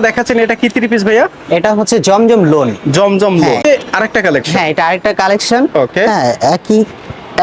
যেটা দেখাচ্ছেন এটা কি থ্রি পিস ভাইয়া? এটা হচ্ছে জমজম লোন। জমজম হ্যাঁ। আরেকটা কালেকশন হ্যাঁ এটা আরেকটা কালেকশন Okay. হ্যাঁ একই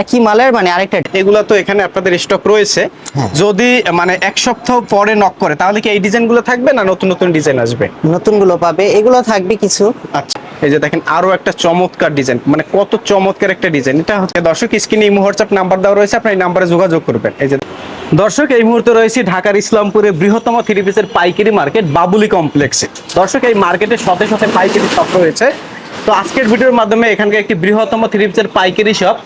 একই মালের মানে আরেকটা এগুলো তো এখানে আপনাদের স্টক রয়েছে। হ্যাঁ। যদি মানে এক সপ্তাহ পরে নক করে তাহলে কি এই ডিজাইনগুলো থাকবে না নতুন নতুন ডিজাইন আসবে? নতুনগুলো পাবে এগুলো থাকবে কিছু। আচ্ছা এই যে দেখেন আরও একটা চমৎকার ডিজাইন মানে কত চমৎকার একটা ডিজাইন এটা হচ্ছে দর্শক স্ক্রিনে ইমো হোয়াটসঅ্যাপ নাম্বার দেওয়া রয়েছে আপনি এই নাম্বারে যোগাযোগ করবেন। এই যে দর্শক, এই মুহূর্তে রয়েছে ঢাকার ইসলামপুরে বৃহত্তম থ্রি পিসের পাইকারি মার্কেট বাবুলি কমপ্লেক্সে। দর্শক, এই মার্কেটের সাথে সাথে পাইকারি শপ রয়েছে। তো আজকের ভিডিওর মাধ্যমে এখানকার একটি বৃহত্তম থ্রি পিসের পাইকারি শপ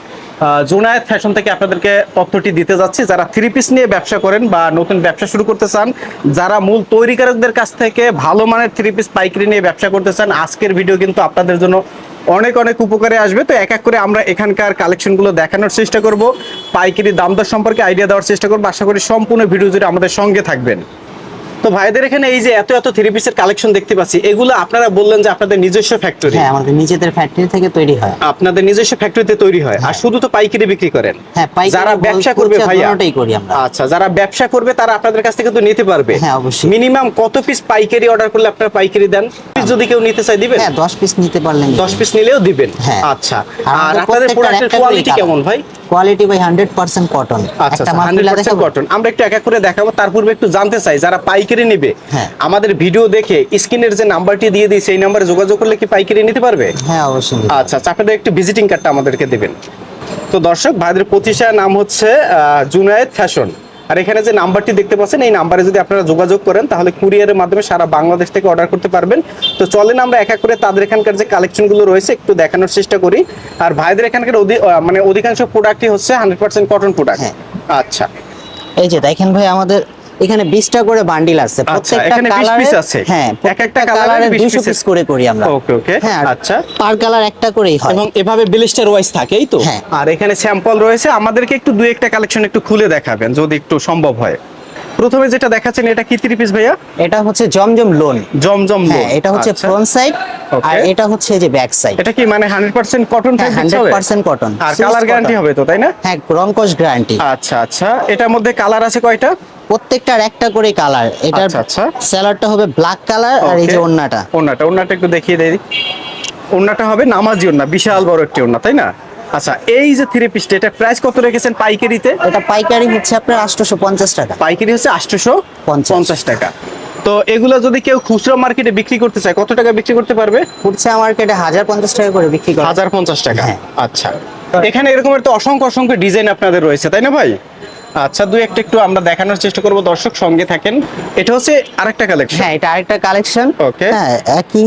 জোনায়েত ফ্যাশন থেকে আপনাদেরকে তথ্যটি দিতে যাচ্ছি। যারা থ্রি পিস নিয়ে ব্যবসা করেন বা নতুন ব্যবসা শুরু করতে চান, যারা মূল তৈরিকারকদের কাছ থেকে ভালো মানের থ্রি পিস পাইকারি নিয়ে ব্যবসা করতে চান, আজকের ভিডিও কিন্তু আপনাদের জন্য অনেক অনেক উপকারে আসবে। তো এক এক করে আমরা এখানকার কালেকশনগুলো দেখানোর চেষ্টা করব। পাইকারি দাম দর সম্পর্কে আইডিয়া দেওয়ার চেষ্টা করব। আশা করি সম্পূর্ণ ভিডিও জুড়ে আমাদের সঙ্গে থাকবেন। তো ভাইদের এখানে এই যে এত এত থ্রি পিসের কালেকশন দেখতে পাচ্ছি এগুলো আপনারা বললেন যে আপনাদের নিজস্ব ফ্যাক্টরি হ্যাঁ আমাদের নিজেদের ফ্যাক্টরি থেকে তৈরি হয়। আপনাদের নিজস্ব ফ্যাক্টরিতে তৈরি হয়। আর শুধু তো পাইকারি বিক্রি করেন। হ্যাঁ পাইকারি যারা ব্যবসা করবে ভাইয়া। করি আমরা। আচ্ছা যারা ব্যবসা করবে তারা আপনাদের কাছ থেকে তো নিতে পারবে। হ্যাঁ, অবশ্যই। মিনিমাম কত পিস পাইকারি অর্ডার করলে আপনারা পাইকারি দেন? পিস যদি কেউ নিতে চায় দিবেন? হ্যাঁ দশ পিস নিতে পারলেন দশ পিস নিলেও দিবেন। হ্যাঁ। আচ্ছা। আর আর আপনাদের প্রোডাক্টের কোয়ালিটি কেমন ভাই? Quality by hundred percent cotton আচ্ছা কটন আমরা একটু এক এক করে দেখাবো তার পূর্বে একটু জানতে চাই যারা পাইকারি নেবে হ্যাঁ। আমাদের ভিডিও দেখে স্ক্রিনের যে নাম্বারটি দিয়ে দিই সেই নাম্বারে যোগাযোগ করলে কি পাইকারি নিতে পারবে? হ্যাঁ অবশ্যই। আচ্ছা আচ্ছা আপনাদের একটু ভিজিটিং কার্ডটা আমাদেরকে দেবেন। তো দর্শক ভাইদের প্রতিষ্ঠানের নাম হচ্ছে জুনায়েদ ফ্যাশন। আর এখানে যে নাম্বারটি দেখতে পাচ্ছেন এই নাম্বারে যদি আপনারা যোগাযোগ করেন তাহলে কুরিয়ারের মাধ্যমে সারা বাংলাদেশ থেকে অর্ডার করতে পারবেন। তো চলেন আমরা এক এক করে তাদের এখানকার যে কালেকশনগুলো রয়েছে একটু দেখানোর চেষ্টা করি। আর ভাইদের এখানকার মানে অধিকাংশ প্রোডাক্টই হচ্ছে হান্ড্রেড পার্সেন্ট কটন প্রোডাক্ট। আচ্ছা। এই যে দেখেন ভাই আমাদের এখানে বিশটা করে বান্ডিল আছে। আচ্ছা, 20 piece আছে। হ্যাঁ এক একটা কালারে 20 দুশো piece পিস করে করি আমরা। ওকে ওকে হ্যাঁ আচ্ছা। পার কালার একটা করেই হয়। এবং এভাবে ব্লিস্টার ওয়াইজ থাকে এই তো? হ্যাঁ। আর এখানে স্যাম্পল রয়েছে আমাদেরকে একটু দুই একটা কালেকশন একটু খুলে দেখাবেন যদি একটু সম্ভব হয়। প্রথমে যেটা দেখাচ্ছেন এটা কি থ্রি পিস ভাইয়া? এটা হচ্ছে জমজম লোন। জমজম লো হ্যাঁ এটা হচ্ছে আচ্ছা। ফ্রন্ট সাইড আর এটা হচ্ছে যে ব্যাক সাইড এটা কি মানে 100% কটন হ্যাঁ হান্ড্রেড পার্সেন্ট কটন আর কালার গ্যারান্টি হবে তো তাই না? হ্যাঁ রংকশ গ্যারান্টি আচ্ছা আচ্ছা। এটার মধ্যে কালার আছে কয়টা? প্রত্যেকটার একটা করে কালার এটার আচ্ছা, আচ্ছা। স্যালাডটা হবে ব্ল্যাক কালার আর এই যে. ওন্নাটা ওন্নাটা ওন্নাটা একটু দেখিয়ে দেই। ওন্নাটা হবে নামাজি ওন্না বিশাল বড় একটি ওন্না তাই না? আচ্ছা এই যে থ্রি পিসটা এটা প্রাইস কত রেখেছেন পাইকারিতে? এটা পাইকারি হচ্ছে আপনার আটশোশো পঞ্চাশ টাকা। পাইকারি হচ্ছে আটশোশো পঞ্চাশ। পঞ্চাশ টাকা। তো এগুলো যদি কেউ খুচরা মার্কেটে বিক্রি করতে চায় কত টাকা বিক্রি করতে পারবে? ফুটসা মার্কেটে হাজার পঞ্চাশ টাকা করে বিক্রি করে। হাজার পঞ্চাশ টাকা। হ্যাঁ। আচ্ছা। এখানে এরকমের তো অসংখ্য অসংখ্য ডিজাইন আপনাদের রয়েছে তাই না ভাই? আচ্ছা দুই একটা একটু আমরা দেখানোর চেষ্টা করব। দর্শক সঙ্গে থাকেন। এটা হচ্ছে আরেকটা কালেকশন হ্যাঁ এটা আরেকটা কালেকশন Okay. হ্যাঁ একই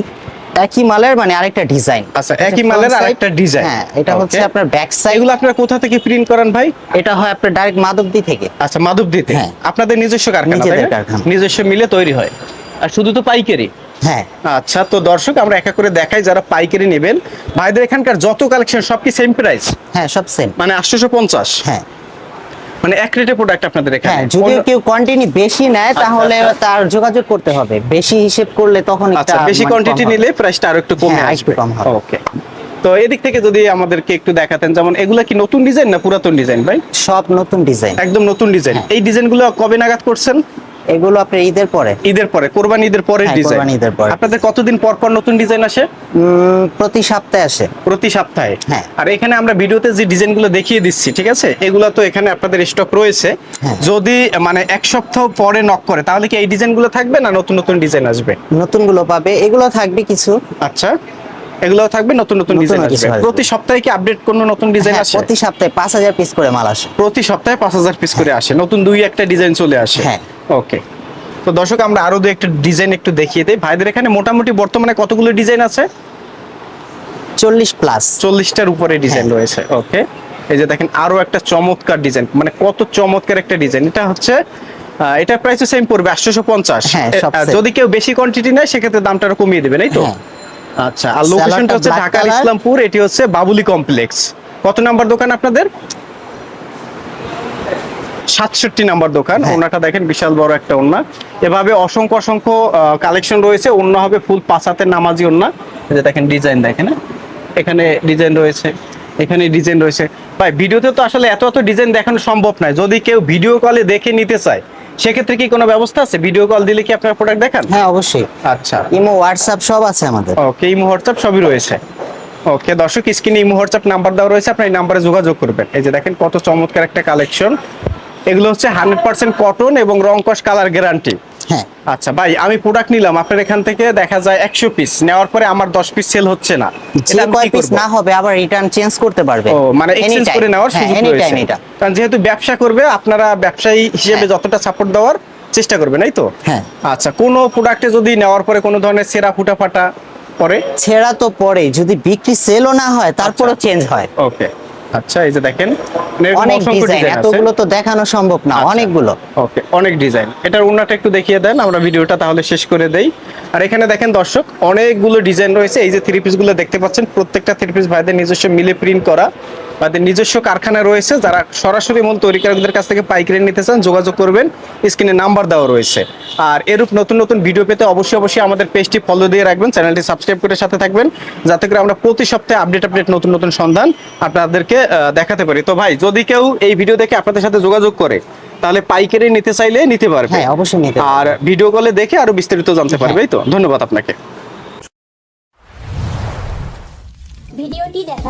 একই মালের মানে আরেকটা ডিজাইন আচ্ছা, একই মালের আরেকটা design। হ্যাঁ এটা হচ্ছে আপনার ব্যাক সাইড এগুলো আপনারা কোথা থেকে প্রিন্ট করান ভাই? এটা হয় আপনার ডাইরেক্ট মাধবদী থেকে। আচ্ছা মাধবদীতে হ্যাঁ। আপনাদের নিজস্ব কারখানা তাই? নিজস্ব মিলে তৈরি হয়। আর শুধু তো পাইকারি? হ্যাঁ। আচ্ছা তো দর্শক আমরা একা করে দেখাই যারা পাইকারি নেবেন। ভাইদের এখানকার যত কালেকশন সব কি সেম প্রাইস হ্যাঁ সব সেম মানে আটশোশো পঞ্চাশ। হ্যাঁ। মানে এক রেটে প্রোডাক্ট আপনাদের এখানে। হ্যাঁ যদি কেউ কোয়ান্টিটি বেশি নেয় তাহলে আচ্ছা। তার যোগাযোগ করতে হবে। বেশি হিসেব করলে তখন আচ্ছা বেশি মানে কোয়ান্টিটি নিলে প্রাইসটা আরও একটু কমে হ্যাঁ, আসবে। কম হবে। ওকে তো এদিক থেকে যদি আমাদেরকে একটু দেখাতেন যেমন এগুলা কি নতুন ডিজাইন না পুরাতন ডিজাইন ভাই? সব নতুন ডিজাইন একদম নতুন ডিজাইন হ্যাঁ। এই ডিজাইনগুলো কবে নাগাদ করছেন? এগুলো আপনার ঈদের পরে। ঈদের পরে কোরবানি ঈদের হ্যাঁ, ডিজাইন কোরবানি ঈদের পরে। আপনাদের কতদিন পর পর নতুন ডিজাইন আসে? প্রতি সপ্তাহে আসে। প্রতি সপ্তাহে? হ্যাঁ। আর এখানে আমরা ভিডিওতে যে ডিজাইনগুলো দেখিয়ে দিচ্ছি ঠিক আছে? এগুলো তো এখানে আপনাদের স্টক রয়েছে। হ্যাঁ। যদি মানে এক সপ্তাহ পরে নক করে তাহলে কি এই ডিজাইনগুলো থাকবে না নতুন নতুন ডিজাইন আসবে? নতুনগুলো পাবে। এগুলো থাকবে কিছু। আচ্ছা। এগুলো থাকবে নতুন নতুন ডিজাইন আসবে। প্রতি সপ্তাহে কি আপডেট কোনো নতুন ডিজাইন হ্যাঁ, আসে? প্রতি সপ্তাহে পাঁচ হাজার পিস করে মাল আসে। প্রতি সপ্তাহে পাঁচ হাজার পিস করে আসে। নতুন দুই একটা ডিজাইন চলে আসে। হ্যাঁ। ওকে তো দর্শক আমরা আরও দু একটা ডিজাইন একটু দেখিয়ে দিই। ভাইদের এখানে মোটামুটি বর্তমানে কতগুলো ডিজাইন আছে? চল্লিশ প্লাস চল্লিশটার উপরে ডিজাইন হ্যাঁ। রয়েছে। ওকে এই যে দেখেন আরও একটা চমৎকার ডিজাইন মানে কত চমৎকার একটা ডিজাইন এটা হচ্ছে আহ, এটার প্রাইস সেম পড়বে আটশোশো পঞ্চাশ। হ্যাঁ, সব same। যদি কেউ বেশি কোয়ান্টিটি নেয় সেক্ষেত্রে দামটা কমিয়ে দেবেন এই তো। আচ্ছা আর লোকেশনটা হচ্ছে ঢাকার ইসলামপুর এটি হচ্ছে বাবুলি কমপ্লেক্স কত নাম্বার দোকান আপনাদের? সাতষট্টি নাম্বার দোকান। হ্যাঁ। ওনাটা দেখেন বিশাল বড় একটা ওন্না এভাবে অসংখ্য অসংখ্য কালেকশন রয়েছে। অন্য হবে ফুল পাঁচ হাতের নামাজি এই যে দেখেন ডিজাইন দেখেন হ্যাঁ? এখানে ডিজাইন রয়েছে। এখানে ডিজাইন রয়েছে। ভাই ভিডিওতে তো আসলে এত এত ডিজাইন দেখানো সম্ভব নয়। যদি কেউ ভিডিও কলে দেখে নিতে চায় সেক্ষেত্রে কি কোনো ব্যবস্থা আছে? ভিডিও কল দিলে কি আপনার প্রোডাক্ট দেখান? হ্যাঁ অবশ্যই। আচ্ছা। ইমো হোয়াটসঅ্যাপ সব আছে আমাদের। ওকে ইমো হোয়াটসঅ্যাপ সবই রয়েছে। ওকে দর্শক স্ক্রিনে ইমো হোয়াটসঅ্যাপ নাম্বার দেওয়া রয়েছে আপনি এই নাম্বারে যোগাযোগ করবেন। এই যে দেখেন কত চমৎকার একটা কালেকশন এগুলো হচ্ছে হান্ড্রেড পার্সেন্ট কটন এবং রং কস কালার গ্যারান্টি হ্যাঁ। আচ্ছা ভাই আমি প্রোডাক্ট নিলাম আপনার এখান থেকে দেখা যায় একশো পিস নেওয়ার পরে আমার দশ পিস সেল হচ্ছে না। যে কয় পিস না হবে আবার রিটার্ন চেঞ্জ করতে পারবে। ও মানে এক্সচেঞ্জ করে নেওয়ার হ্যাঁ, সুযোগ রয়েছে। কারণ যেহেতু ব্যবসা করবে আপনারা ব্যবসায়ী হিসেবে হ্যাঁ। যতটা সাপোর্ট দেওয়ার চেষ্টা করবেন তাই তো? হ্যাঁ। আচ্ছা কোন প্রোডাক্টে যদি নেওয়ার পরে কোনো ধরনের সেরা ফুটা ফাটা পরে? ছেঁড়া তো পরে যদি বিক্রি সেলও না হয় তারপরও চেঞ্জ হয়। ওকে আচ্ছা এই যে দেখেন মানে অনেক ডিজাইন এতগুলো তো দেখানো সম্ভব না আচ্ছা। অনেকগুলো। ওকে অনেক ডিজাইন। এটার উন্নাটা একটু দেখিয়ে দেন আমরা ভিডিওটা তাহলে শেষ করে দেই। আর এখানে দেখেন দর্শক অনেকগুলো ডিজাইন রয়েছে। এই যে থ্রি পিসগুলো দেখতে পাচ্ছেন প্রত্যেকটা থ্রি পিস ভাইদের নিজস্ব মিলে প্রিন্ট করা। তাদের নিজস্ব কারখানা রয়েছে যারা সরাসরি মূল তৈরিকারকদের কাছ থেকে পাইকারি নিতে চান যোগাযোগ করবেন। স্ক্রিনে নাম্বার দেওয়া রয়েছে। আর এরূপ নতুন নতুন ভিডিও পেতে অবশ্যই অবশ্যই আমাদের পেজটি ফলো দিয়ে রাখবেন চ্যানেলটি সাবস্ক্রাইব করে সাথে থাকবেন যাতে করে আমরা প্রতি সপ্তাহে আপডেট আপডেট নতুন নতুন সন্ধান আপনাদেরকে দেখাতে পারি। তো ভাই যদি কেউ এই ভিডিও দেখে আপনাদের সাথে যোগাযোগ করে তাহলে পাইকারি নিতে চাইলে নিতে পারবে। হ্যাঁ অবশ্যই নিতে আর ভিডিও কলে দেখে আরও বিস্তারিত জানতে পারবে তো। ধন্যবাদ আপনাকে।